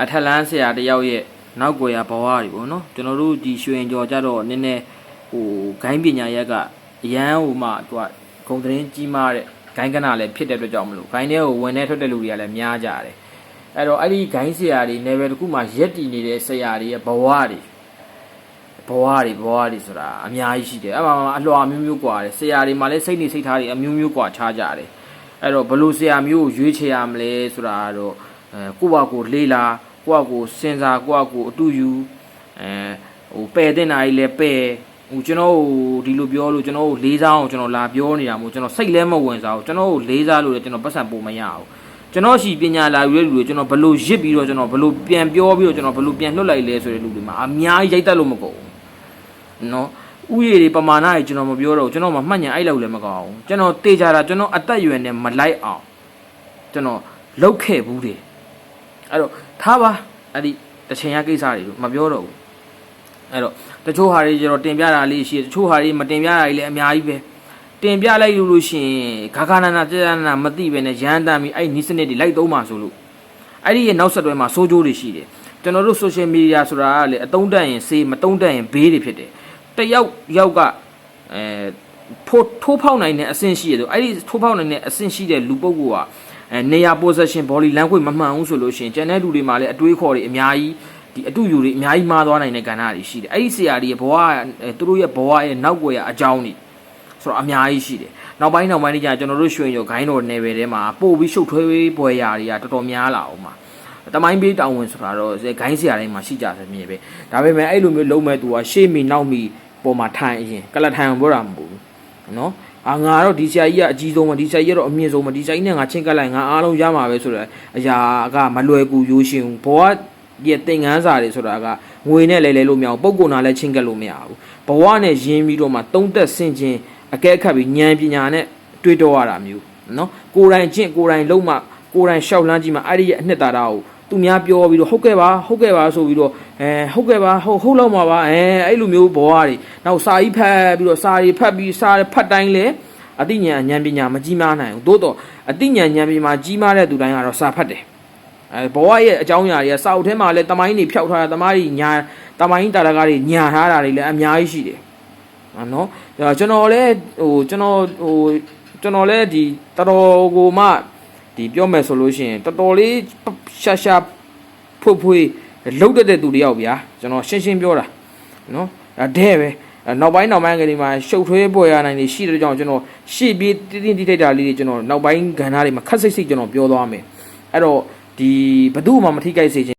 အထက်လန်းဆရာတယောက်ရဲ့နောက်ွယ်ရဘဝတွေပေါ့နော်ကျွန်တော်တို့ဒီရွှေရင်ကျော်ကြတော့နည်းနည်းဟိုဂိုင်းပညာရက်ကအရန်ဟိုမှသူကဂုံသတင်းကြီးမားတဲ့ဂိုင်းကနာလည်းဖြစ်တဲ့အတွက်ကြောင့်မလို့ဂိုင်းထဲကိုဝင်နေထွက်တဲ့လူတွေကလည်းများကြတယ်အဲ့တော့အဲ့ဒီဂိုင်းဆရာတွေ level တစ်ခုမှရက်တည်နေတဲ့ဆရာတွေရဲ့ဘဝတွေဘဝတွေဘဝတွေဆိုတာအများကြီးရှိတယ်အဲ့မှာအလွှာမျိုးမျိုးกว่าတယ်ဆရာတွေမှလည်းစိတ်နေစိတ်ထားတွေအမျိုးမျိုးกว่าခြားကြတယ်အဲ့တော့ဘယ်လိုဆရာမျိုးကိုရွေးချယ်ရမလဲဆိုတာကတော့အဲကိုယ့်ဘာကိုလေးလာ ကိုယ့်ဘာကိုစဉ်းစားကိုယ့်ဘာကိုအတူယူအဲဟိုပယ်တဲ့နာကြီးလဲပယ်ဟိုကျွန်တော်ဟိုဒီလိုပြောလို့ကျွန်တော်ကိုလေးစားအောင်ကျွန်တော်လာပြောနေတာမို့ကျွန်တော်စိတ်လဲမဝင်စားဘူးကျွန်တော်ကိုလေးစားလို့လည်းကျွန်တော်ပတ်စံပို့မရဘူးကျွန်တော်ရှိပညာလာယူတဲ့လူတွေကျွန်တော်ဘလို့ရစ်ပြီးတော့ကျွန်တော်ဘလို့ပြန်ပြောပြီးတော့ကျွန်တော်ဘလို့ပြန်လွတ်လိုက်လဲဆိုတဲ့လူတွေမှာအများကြီးရိုက်တက်လို့မကုန်ဘူးနော်ဥယျာဉ်တွေပမာဏတွေကျွန်တော်မပြောတော့ဘူးကျွန်တော်မှမှတ်ညာအဲ့လောက်လည်းမကောင်းဘူးကျွန်တော်တေချာတာကျွန်တော်အသက်အရွယ်နဲ့မလိုက်အောင်ကျွန်တော်လောက်ခဲ့ဘူးတယ် အဲ့တော့ထားပါအဲ့ဒီတစ်ချိန်ရကိစ္စတွေမပြောတော့ဘူးအဲ့တော့တချို့ဟာတွေကျတော့တင်ပြတာလေးရှိတယ်တချို့ဟာတွေမတင်ပြတာတွေလည်းအများကြီးပဲတင်ပြလိုက်လို့လို့ရှိရင်ခါခါနာနာကြာကြာနာမသိပဲနဲ့ရန်တမ်းပြီးအဲ့နီးစနစ်တွေလိုက်သုံးပါဆိုလို့အဲ့ဒီရဲ့နောက်ဆက်တွဲမှာစိုးကျိုးတွေရှိတယ်ကျွန်တော်တို့ social media ဆိုတာကလေအတုံးတက်ရင်စေးမတုံးတက်ရင်ဘေးတွေဖြစ်တယ်တယောက်ယောက်ကအဲထိုးထိုးဖောက်နိုင်တဲ့အဆင့်ရှိရဆိုအဲ့ဒီထိုးဖောက်နိုင်တဲ့အဆင့်ရှိတဲ့လူပုဂ္ဂိုလ်က အဲနေရာ possession body language မမှန်ဘူးဆိုလို့ရှိရင်ကျန်တဲ့လူတွေမှာလည်းအတွေးခေါ်တွေအများကြီးဒီအတူယူတွေအများကြီးမားသွားနိုင်တဲ့ကဏ္ဍတွေရှိတယ်အဲ့ဒီဆရာတွေရဲ့ဘဝအဲသူတို့ရဲ့ဘဝရဲ့နောက်ွယ်ရအကြောင်းတွေဆိုတော့အများကြီးရှိတယ်နောက်ပိုင်းနောက်ပိုင်းကျကျွန်တော်တို့ရွှေရောဂိုင်းတော်နယ်ပယ်ထဲမှာပို့ပြီးရှုပ်ထွေးပွယ်ရာတွေကတော်တော်များလာအောင်မှာတမိုင်းပေးတောင်းဝင်ဆိုတာတော့ဂိုင်းဆရာတိုင်းမှာရှိကြတယ်မြင်ပဲဒါပေမဲ့အဲ့လိုမျိုးလုံးမဲ့သူကရှေ့မီနောက်မီပေါ်မှာထိုင်အရင်ကလတ်ထိုင်အောင်ပြောတာမဟုတ်ဘူးနော် အာငါတော့ဒီဆရာကြီးကအကြီးဆုံးပဲဒီဆရာကြီးကတော့အမြင့်ဆုံးပဲဒီဆရာကြီးနဲ့ငါချင်းကပ်လိုက်ငါအားလုံးရမှာပဲဆိုတော့အရာကမလွယ်ကူရိုးရှင်ဘူးဘောကရဲ့သင်ငန်းစာတွေဆိုတာကငွေနဲ့လဲလဲလို့မရဘူးပုံကုနာလဲချင်းကပ်လို့မရဘူးဘဝနဲ့ရင်းပြီးတော့မှတုံးသက်ဆင်ခြင်းအကဲခတ်ပြီးဉာဏ်ပညာနဲ့တွေးတောရတာမျိုးနော်ကိုယ်တိုင်ကျင့်ကိုယ်တိုင်လုံးမှကိုယ်တိုင်ရှောက်လန်းကြည့်မှအဲ့ဒီရဲ့အနှစ်သာရကို သူများပြောပြီးတော့ဟုတ်ကဲ့ပါဟုတ်ကဲ့ပါဆိုပြီးတော့အဲဟုတ်ကဲ့ပါဟုတ်ဟုတ်လောက်မှာပါအဲအဲ့လိုမျိုးဘဝတွေနောက်စာကြီးဖတ်ပြီးတော့စာတွေဖတ်ပြီးစာဖတ်တိုင်းလဲအသိဉာဏ်ဉာဏ်ပညာမကြီးမားနိုင်ဘူးသို့တော့အသိဉာဏ်ဉာဏ်ပညာကြီးမားတဲ့သူတိုင်းကတော့စာဖတ်တယ်အဲဘဝရဲ့အကြောင်းအရာတွေကစာအုပ်ထဲမှာလဲတမိုင်းတွေဖြောက်ထားတာတမိုင်းတွေညာတမိုင်းတာရကားတွေညာထားတာတွေလည်းအများကြီးရှိတယ်နော်ကျွန်တော်လည်းဟိုကျွန်တော်ဟိုကျွန်တော်လည်းဒီတော်တော်ကိုမှဒီပြောမယ်ဆိုလို့ရှိရင်တော်တော်လေး ရှာရှာဖွဖွလှုပ်တဲ့သူတယောက်ဗျာကျွန်တော်ရှင်းရှင်းပြောတာနော်ဒါတဲ့ပဲနောက်ပိုင်းနောက်ပိုင်းကလေးမှာရှုပ်ထွေးပေါ်ရနိုင်နေရှိတဲ့ကြောင့်ကျွန်တော်ရှေ့ပြေးတင်းတင်းတိထိုက်တာလေးတွေကျွန်တော်နောက်ပိုင်းကဏ္ဍတွေမှာခက်စိတ်စိတ်ကျွန်တော်ပြောသွားမယ်အဲ့တော့ဒီဘသူမှမထိခိုက်စေချင်